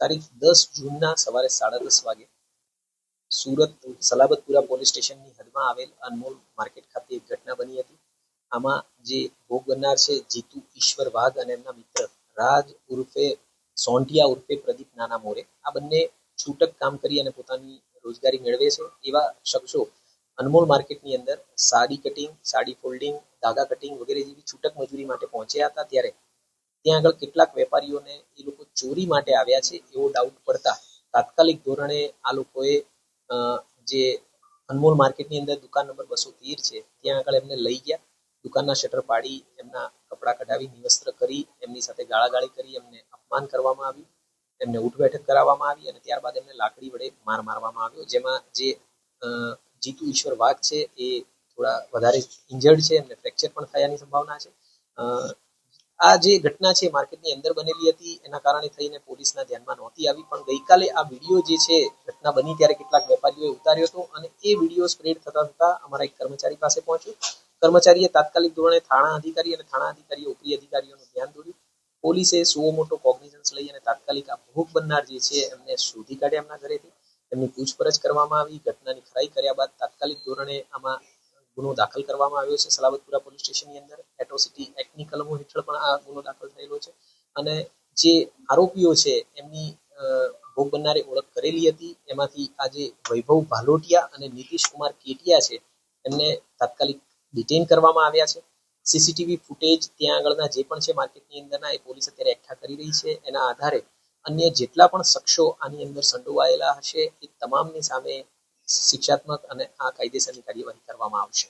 તારીખ દસ જૂનના સવારે સાડા દસ વાગે સુરત સલાબતપુરા પોલીસ સ્ટેશનની હદમાં આવેલ અનમોલ માર્કેટ ખાતે એક ઘટના બની હતી. આમાં જે ભોગ બનનાર છે જીતુ ઈશ્વર વાઘ અને એમના મિત્ર રાજ ઉર્ફે સોંઢિયા ઉર્ફે પ્રદીપ નાના મોરે, આ બંને છૂટક કામ કરી અને પોતાની રોજગારી મેળવે છે. એવા શખ્સો અનમોલ માર્કેટની અંદર સાડી કટિંગ, સાડી ફોલ્ડિંગ, ધાગા કટિંગ વગેરે જેવી છૂટક મજૂરી માટે પહોંચ્યા હતા. ત્યારે ત્યાં આગળ કેટલાક વેપારીઓને એ લોકો ચોરી માટે આવ્યા છે એવો ડાઉટ પડતા તાત્કાલિક ધોરણે આ લોકોએ જે અનમોલ માર્કેટની અંદર દુકાન નંબર બસો તેર છે, ત્યાં આગળ એમને લઈ ગયા. દુકાનના શટર પાડી, એમના કપડાં કઢાવી, નિવસ્ત્ર કરી, એમની સાથે ગાળાગાળી કરી, એમને અપમાન કરવામાં આવ્યું. એમને ઉઠ બેઠક કરાવવામાં આવી અને ત્યારબાદ એમને લાકડી વડે માર મારવામાં આવ્યો, જેમાં જે જીતુ ઈશ્વર વાઘ છે એ થોડા વધારે ઇન્જર્ડ છે, એમને ફ્રેક્ચર પણ થયાની સંભાવના છે. આ જે ઘટના છે, માર્કેટની અંદર બનેલી હતી, એના કારણે થઈને પોલીસના ધ્યાનમાં નહોતી આવી. પણ ગઈકાલે આ વીડિયો જે છે, ઘટના બની ત્યારે કેટલાક વેપારીઓએ ઉતાર્યો હતો અને એ વીડિયો સ્પ્રેડ થતા થતા અમારા એક કર્મચારી પાસે પહોંચ્યો. કર્મચારીએ તાત્કાલિક ધોરણે થાણા અધિકારી અને થાણા અધિકારીએ ઉપરી અધિકારીઓનું ધ્યાન દોર્યું. પોલીસે સુઓ મોટો કોગ્નિઝન્સ લઈ અને તાત્કાલિક આ ભોગ બનનાર જે છે, એમને શોધી કાઢ્યા એમના ઘરેથી. એમની પૂછપરછ કરવામાં આવી. ઘટનાની ખરાઈ કર્યા બાદ તાત્કાલિક ધોરણે આમાં ગુનો દાખલ કરવામાં આવ્યો છે. સલાબતપુરા પોલીસ સ્ટેશનની અંદર એટ્રોસિટી એક્ટની કલમો હેઠળ પણ આ ગુનો દાખલ થયેલો છે. અને જે આરોપીઓ છે, એમની ભોગ બનનારે ઓળખ કરેલી હતી. એમાંથી આજે વૈભવ ભાલોટિયા અને નીતિશ કુમાર કેટિયા છે. એમને તાત્કાલિક ડિટેન કરવામાં આવ્યા છે. સીસીટીવી ફૂટેજ ત્યાં આગળના જે પણ છે માર્કેટની અંદરના, એ પોલીસ અત્યારે એકઠા કરી રહી છે. એના આધારે અન્ય જેટલા પણ શખ્સો આની અંદર સંડોવાયેલા હશે, એ તમામની સામે શિક્ષાત્મક અને આ કાયદેસરની કાર્યવાહી કરવામાં આવશે.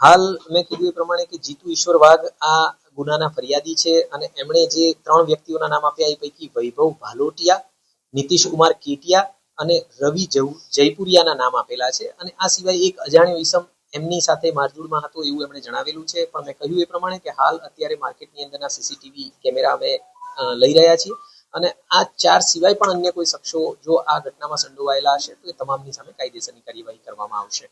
હાલ મેં કીધું એ પ્રમાણે કે જીતુ ઈશ્વર વાઘ આ ગુનાના ફરિયાદી છે અને એમણે જે ત્રણ વ્યક્તિઓના નામ આપ્યા એ પૈકી વૈભવ ભાલોટિયા નીતિશ કુમાર કેટિયા અને રવિ જયપુરિયાના નામ આપેલા છે. અને આ સિવાય એક અજાણ્યો ઈસમ એમની સાથે મારઝૂડમાં હતો એવું એમણે જણાવેલું છે. પણ મેં કહ્યું એ પ્રમાણે કે હાલ અત્યારે માર્કેટની અંદરના સીસીટીવી કેમેરા અમે લઈ રહ્યા છીએ. અને આ ચાર સિવાય પણ અન્ય કોઈ શખ્સો જો આ ઘટનામાં સંડોવાયેલા હશે, તો એ તમામની સામે કાયદેસરની કાર્યવાહી કરવામાં આવશે.